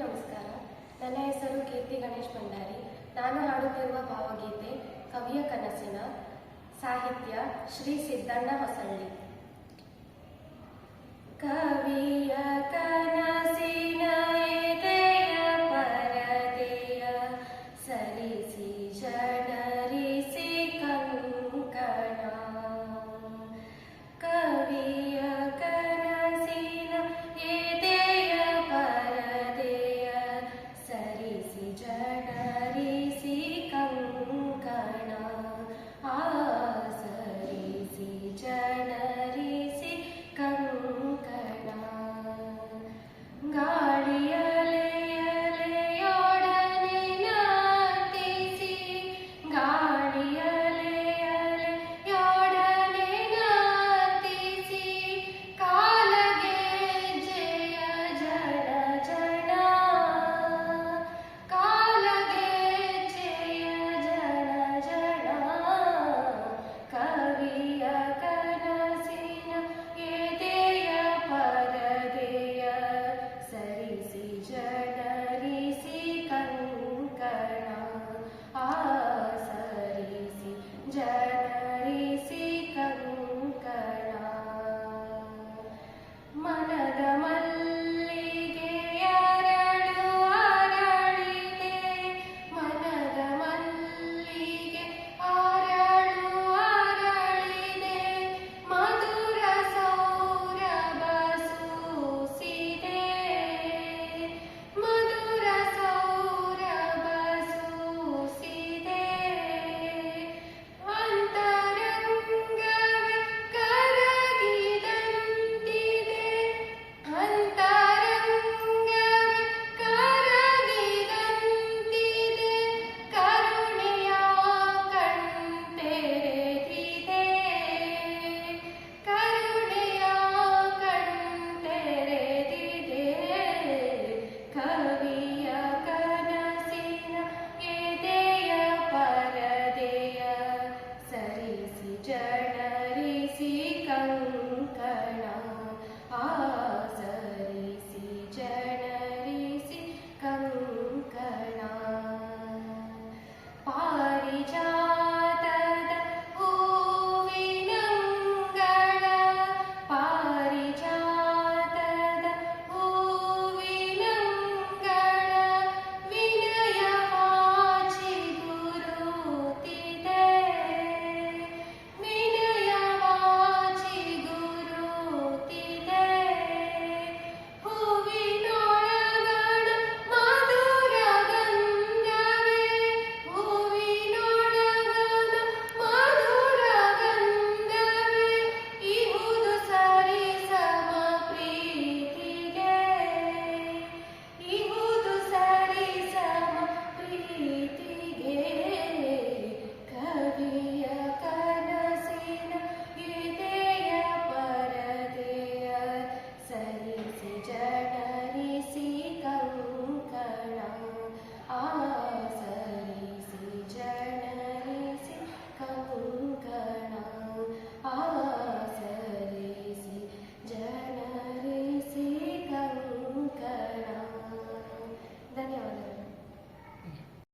ನಮಸ್ಕಾರ. ನನ್ನ ಹೆಸರು ಕೀರ್ತಿ ಗಣೇಶ್ ಭಂಡಾರಿ. ನಾನು ಹಾಡುತ್ತಿರುವ ಭಾವಗೀತೆ ಕವಿಯ ಕನಸಿನ ಸಾಹಿತ್ಯ ಶ್ರೀ ಸಿದ್ದಣ್ಣ ಹೊಸಳ್ಳಿ. ಕವಿಯ ಕನಸಿನ ಪರದೆಯ ಸರಿಸಿ ಜನ